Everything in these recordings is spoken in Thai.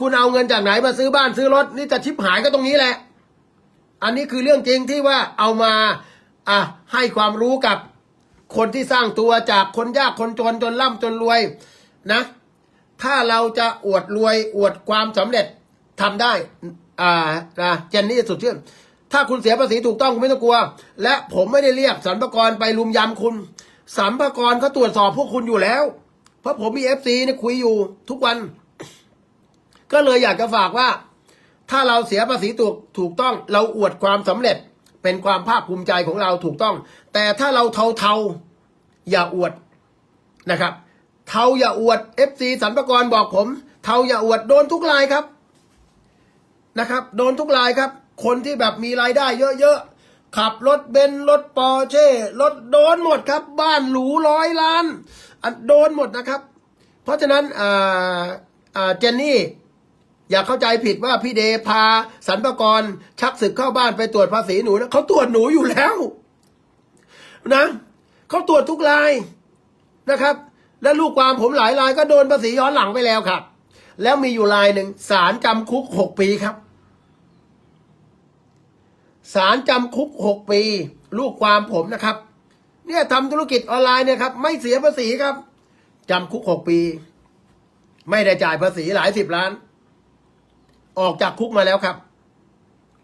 คุณเอาเงินจากไหนมาซื้อบ้านซื้อรถนี่จะชิบหายก็ตรงนี้แหละ อันนี้คือเรื่องจริงที่ว่าเอามาอะให้ความรู้กับคนที่สร้างตัวจากคนยากคนจนจนร่ำจนรวยนะ ถ้าเราจะอวดรวยอวดความสำเร็จทำได้อ่านะเจนนี่สุดชื่นถ้าคุณเสียภาษีถูกต้องคุณไม่ต้องกลัว และผมไม่ได้เรียกสรรพากรไปลุมยำคุณสรรพากรเขาตรวจสอบพวกคุณอยู่แล้ว เพราะผมมีเอฟซีเนี่ยคุยอยู่ทุกวัน ก็เลยอยากจะฝากว่า ถ้าเราเสียภาษีถูกถูกต้องเราอวดความสำเร็จเป็นความภาคภูมิใจของเราถูกต้อง แต่ถ้าเราเทาเทาๆอย่าอวดนะครับ เทาอย่าอวดเอฟซีสรรพากรบอกผม เทาอย่าอวดโดนทุกรายครับนะครับ โดนทุกรายครับ คนที่แบบมีรายได้เยอะๆขับรถเบนซ์รถปอร์เช่รถโดนหมดครับ บ้านหรูร้อยล้านโดนหมดนะครับ เพราะฉะนั้นเจนนี่ อย่าเข้าใจผิดว่าพี่เดพาสรรพกรชักศึกเข้าบ้านไปตรวจภาษีหนูนะเขาตรวจหนูอยู่แล้วนะเขาตรวจทุกรายนะครับ และลูกความผมหลายรายก็โดนภาษีย้อนหลังไปแล้วครับ แล้วมีอยู่รายหนึ่งศาลจำคุกหกปีครับศาลจำคุกหกปี ลูกความผมนะครับ เนี่ยทำธุรกิจออนไลน์เนี่ยครับ ไม่เสียภาษีครับจำคุกหกปี ไม่ได้จ่ายภาษีหลายสิบล้าน ออกจากคุกมาแล้วครับ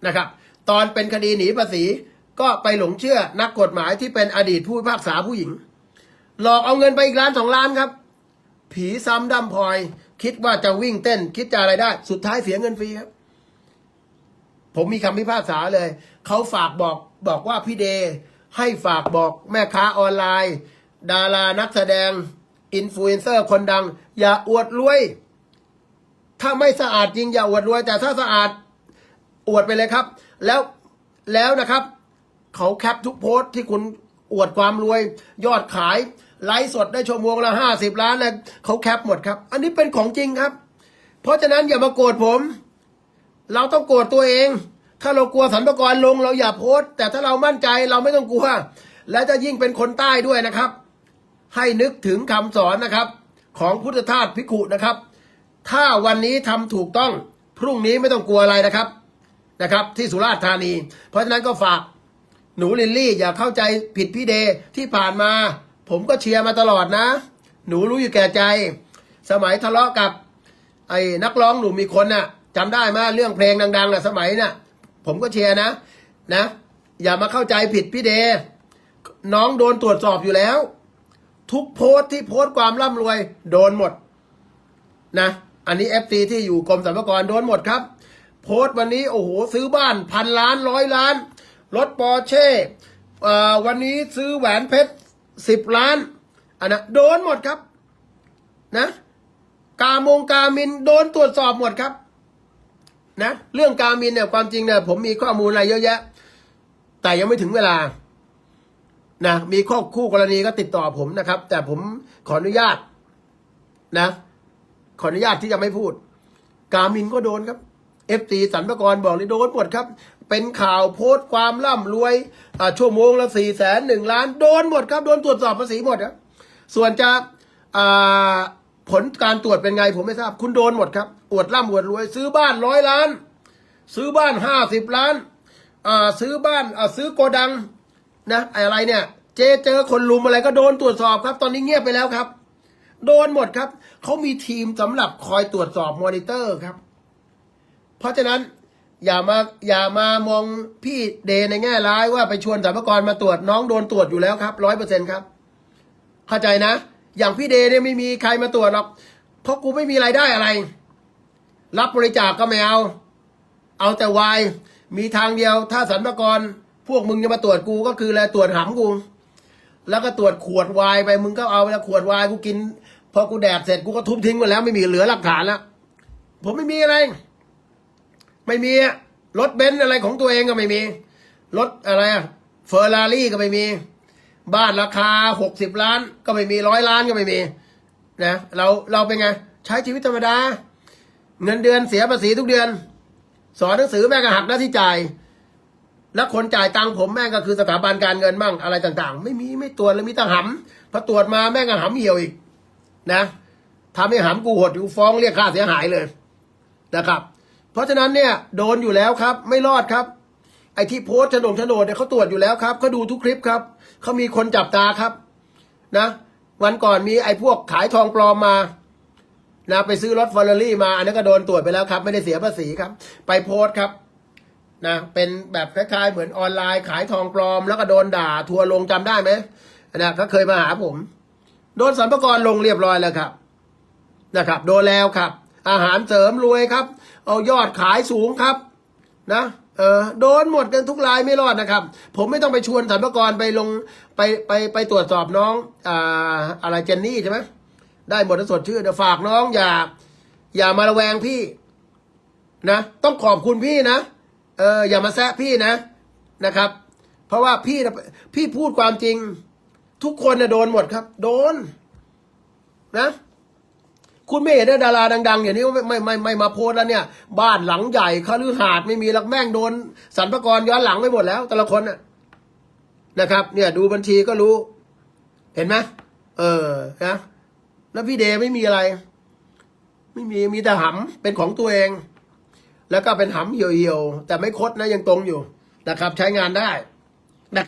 นะครับ ตอนเป็นคดีหนีภาษี ก็ไปหลงเชื่อนักกฎหมายที่เป็นอดีตผู้พิพากษาผู้หญิง หลอกเอาเงินไปอีกล้านสองล้านครับ ผีซ้ำดำพลอย คิดว่าจะวิ่งเต้น คิดจะอะไรได้ สุดท้ายเสียเงินฟรีครับ ผมมีคำพิพากษาเลย เขาฝากบอกบอกว่าพี่เดย์ให้ฝากบอกแม่ค้าออนไลน์ ดารานักแสดงอินฟลูเอนเซอร์คนดัง อย่าอวดรวย ถ้าไม่สะอาดจริงอย่าอวดรวย แต่ถ้าสะอาดอวดไปเลยครับ แล้วแล้วนะครับ เขาแคปทุกโพสต์ที่คุณอวดความรวย ยอดขายไลฟ์สดได้ชั่วโมงละห้าสิบล้านเลยเขาแคปหมดครับ อันนี้เป็นของจริงครับ เพราะฉะนั้นอย่ามาโกรธผม เราต้องโกรธตัวเอง ถ้าเรากลัวสรรพากรลง เราอย่าโพสต์แต่ถ้าเรามั่นใจเราไม่ต้องกลัว และจะยิ่งเป็นคนใต้ด้วยนะครับ ให้นึกถึงคำสอนนะครับ ของพุทธทาสพิขุนะครับ ถ้าวันนี้ทำถูกต้องพรุ่งนี้ไม่ต้องกลัวอะไรนะครับนะครับ ที่สุราษฎร์ธานี เพราะฉะนั้นก็ฝากหนูลิลลี่อย่าเข้าใจผิดพี่เดที่ผ่านมา ผมก็เชียร์มาตลอดนะ หนูรู้อยู่แก่ใจ สมัยทะเลาะกับ ไอ้นักร้องหนุ่มมีคนน่ะจำได้ไหมเรื่องเพลงดังๆน่ะสมัยน่ะ ผมก็เชียร์นะนะ อย่ามาเข้าใจผิดพี่เด น้องโดนตรวจสอบอยู่แล้ว ทุกโพสต์ที่โพสต์ความร่ำรวย โดนหมดนะ อันนี้เอฟซีที่อยู่กรมสรรพากรโดนหมดครับ โพสต์วันนี้โอ้โหซื้อบ้านพันล้านร้อยล้าน รถปอร์เช่วันนี้ซื้อแหวนเพชรสิบล้านอันนะโดนหมดครับ นะ กามงกามินโดนตรวจสอบหมดครับ นะ เรื่องกามินเนี่ยความจริงเนี่ยผมมีข้อมูลอะไรเยอะแยะ แต่ยังไม่ถึงเวลานะมีข้อคู่กรณีก็ติดต่อผมนะครับ แต่ผมขออนุญาตนะ ขออนุญาตที่จะไม่พูด กามินก็โดนครับเอฟซีสรรพากรบอกเลยโดนหมดครับ เป็นข่าวโพสต์ความร่ำรวยชั่วโมงละสี่แสนหนึ่งล้าน โดนหมดครับ โดนตรวจสอบภาษีหมดครับส่วนจะผลการตรวจเป็นไงผมไม่ทราบ คุณโดนหมดครับ อวดร่ำอวดรวย ซื้อบ้านร้อยล้าน ซื้อบ้านห้าสิบล้านซื้อบ้านซื้อโกดังนะอะไรเนี่ย เจเจอคนลุมอะไรก็โดนตรวจสอบครับ ตอนนี้เงียบไปแล้วครับ โดนหมดครับ เขามีทีมสำหรับคอยตรวจสอบมอนิเตอร์ครับ เพราะฉะนั้นอย่ามาอย่ามามองพี่เดย์ในแง่ร้ายว่าไปชวนสรรพากรมาตรวจน้องโดนตรวจอยู่แล้วครับร้อยเปอร์เซ็นครับ เข้าใจนะ อย่างพี่เดย์เนี่ยไม่มีใครมาตรวจหรอกเพราะกูไม่มีรายได้อะไร รับบริจาคก็ไม่เอา เอาแต่วายมีทางเดียวถ้าสรรพากร พวกมึงจะมาตรวจกูก็คืออะไรตรวจหำกู แล้วก็ตรวจขวดวายไปมึงก็เอาไปแล้วขวดวายกูกิน พอกูแดกเสร็จกูก็ทุบทิ้งไปแล้ว ไม่มีเหลือหลักฐานแล้ว ผมไม่มีอะไร ไม่มีรถเบนซ์อะไรของตัวเองก็ไม่มี รถอะไรอะเฟอร์รารี่ก็ไม่มี บ้านราคาหกสิบล้าน ก็ไม่มีร้อยล้านก็ไม่มีนะเราเราเป็นไง ใช้ชีวิตธรรมดา เงินเดือนเสียภาษีทุกเดือน สอนหนังสือแม่ก็หักหน้าที่จ่ายแล้วคนจ่ายตังค์ผมแม่งก็คือสถาบันการเงินบ้างอะไรต่างๆ ไม่มีไม่ตรวจเลยมีแต่หำพอตรวจมาแม่งก็หำเหี่ยวอีก นะทำให้หำกูหดอยู่ฟ้องเรียกค่าเสียหายเลยนะครับ เพราะฉะนั้นเนี่ยโดนอยู่แล้วครับ ไม่รอดครับ ไอที่โพสต์โฉนดโฉนดเนี่ยเขาตรวจอยู่แล้วครับเขาดูทุกคลิปครับเขามีคนจับตาครับ นะ วันก่อนมีไอพวกขายทองปลอมมานะไปซื้อรถฟอร์รารี่มาอันนั้นก็โดนตรวจไปแล้วครับ ไม่ได้เสียภาษีครับ ไปโพสต์ครับนะเป็นแบบคล้ายๆเหมือนออนไลน์ขายทองปลอม แล้วก็โดนด่าทัวร์ลงจำได้ไหมนะก็เคยมาหาผม โดนสัมภากรลงเรียบร้อยแล้วครับนะครับ โดนแล้วครับ อาหารเสริมรวยครับ เอายอดขายสูงครับ นะเออโดนหมดกันทุกรายไม่รอดนะครับ ผมไม่ต้องไปชวนสัมภากรไปลงไปไปไปตรวจสอบน้องอ่าอะไรเจนนี่ใช่ไหมได้หมดทั้งสดชื่อเดี๋ยวฝากน้องอย่า อย่ามาระแวงพี่ นะ ต้องขอบคุณพี่นะเอออย่ามาแซะพี่นะนะครับ เพราะว่าพี่นะพี่พูดความจริง ทุกคนนะโดนหมดครับ โดน นะ คุณไม่เห็นดาราดัง ๆ อย่างนี้ไม่ไม่ไม่ไม่มาโพสแล้วเนี่ย บ้านหลังใหญ่คฤหาสน์ไม่มีหลักแม่งโดนสรรพากรย้อนหลังไปหมดแล้ว แต่ละคนน่ะนะครับ เนี่ย ดูบัญชีก็รู้ เห็นไหมเออนะแล้วพี่เดไม่มีอะไร ไม่มีมีแต่หำเป็นของตัวเอง แล้วก็เป็นหำเหี่ยวๆแต่ไม่คดนะยังตรงอยู่นะครับ ใช้งานได้